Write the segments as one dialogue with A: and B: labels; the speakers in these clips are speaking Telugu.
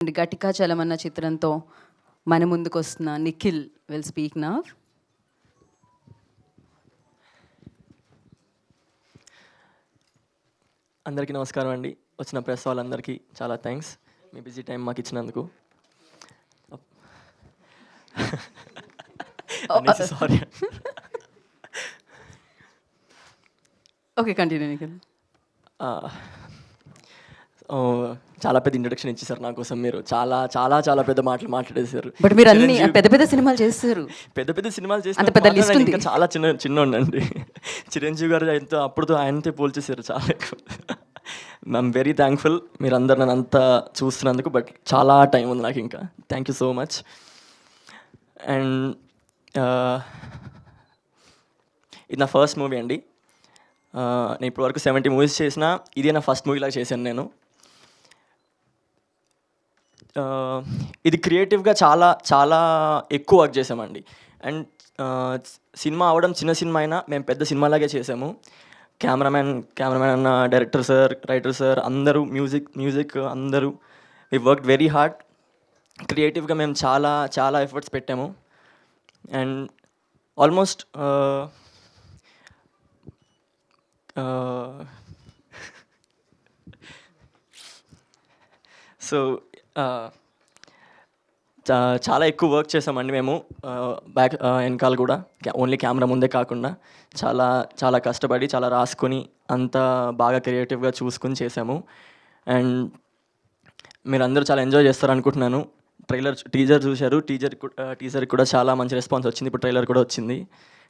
A: అండ్ గటికా చలమన్న చిత్రంతో మన ముందుకు వస్తున్న నిఖిల్ విల్ స్పీక్ నా
B: అందరికీ నమస్కారం అండి. వచ్చిన ప్రెస్ వాళ్ళందరికీ చాలా థ్యాంక్స్ మీ బిజీ టైం మాకు ఇచ్చినందుకు. సారీ
A: ఓకే కంటిన్యూ నిఖిల్
B: చాలా పెద్ద ఇంట్రడక్షన్ ఇచ్చేసారు నా కోసం మీరు. చాలా చాలా చాలా పెద్ద మాటలు మాట్లాడేశారు.
A: బట్ మీరు అన్ని పెద్ద పెద్ద సినిమాలు చేస్తారు.
B: పెద్ద పెద్ద సినిమాలు
A: అంత పెద్ద ఉంది.
B: ఇంకా చాలా చిన్న చిన్న ఉండండి చిరంజీవి గారు ఎంతో అప్పుడుతో ఆయనతో పోల్చేసారు చాలా ఎక్కువ. ఐఎమ్ వెరీ థ్యాంక్ఫుల్ మీరు అందరు నన్ను అంతా చూస్తున్నందుకు బట్ చాలా టైం ఉంది నాకు ఇంకా. Thank you so much and ఇది నా ఫస్ట్ మూవీ అండి. Uh, నేను ఇప్పటివరకు సెవెంటీ మూవీస్ చేసిన ఇదే నా ఫస్ట్ మూవీలాగా చేశాను నేను. ఇది క్రియేటివ్గా చాలా చాలా ఎక్కువ వర్క్ చేసామండి. అండ్ సినిమా అవడం చిన్న సినిమా అయినా మేము పెద్ద సినిమాలాగే చేసాము. కెమెరామ్యాన్ కెమెరామ్యాన్ అన్న డైరెక్టర్ సార్ రైటర్ సార్ అందరూ మ్యూజిక్ మ్యూజిక్ అందరూ వి వర్క్ వెరీ హార్డ్. క్రియేటివ్గా మేము చాలా చాలా ఎఫర్ట్స్ పెట్టాము. అండ్ ఆల్మోస్ట్ సో చాలా ఎక్కువ వర్క్ చేసామండి మేము బ్యాక్ వెనకాల కూడా. ఓన్లీ కెమెరా ముందే కాకుండా చాలా చాలా కష్టపడి చాలా రాసుకొని అంత బాగా క్రియేటివ్గా చూసుకొని చేసాము. అండ్ మీరు అందరూ చాలా ఎంజాయ్ చేస్తారు అనుకుంటున్నాను ట్రైలర్ టీజర్ చూశారు. టీజర్ టీజర్ కూడా చాలా మంచి రెస్పాన్స్ వచ్చింది. ఇప్పుడు ట్రైలర్ కూడా వచ్చింది.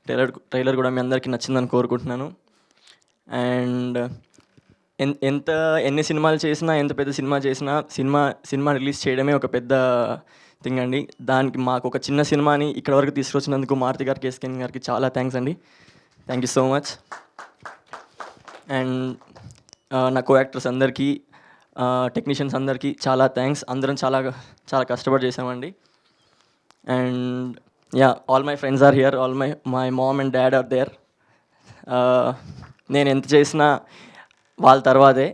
B: ట్రైలర్ ట్రైలర్ కూడా మీ అందరికీ నచ్చిందని కోరుకుంటున్నాను. అండ్ ఎంత ఎన్ని సినిమాలు చేసినా ఎంత పెద్ద సినిమా చేసినా సినిమా సినిమా రిలీజ్ చేయడమే ఒక పెద్ద థింగ్ అండి. దానికి మాకు ఒక చిన్న సినిమాని ఇక్కడ వరకు తీసుకొచ్చినందుకు మారుతి గారికి ఎస్కెన్ గారికి చాలా థ్యాంక్స్ అండి. Thank you so much and నా కో యాక్టర్స్ అందరికీ టెక్నీషియన్స్ అందరికీ చాలా థ్యాంక్స్ అందరం చాలా చాలా కష్టపడి చేసామండి and ya all my friends are here all my my mom and dad are there నేను ఎంత చేసినా వాళ్ళ తర్వాతే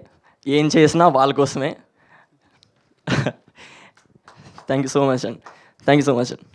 B: ఏం చేసినా వాళ్ళ కోసమే. థ్యాంక్ యూ సో మచ్ అండి థ్యాంక్ యూ సో మచ్ అండి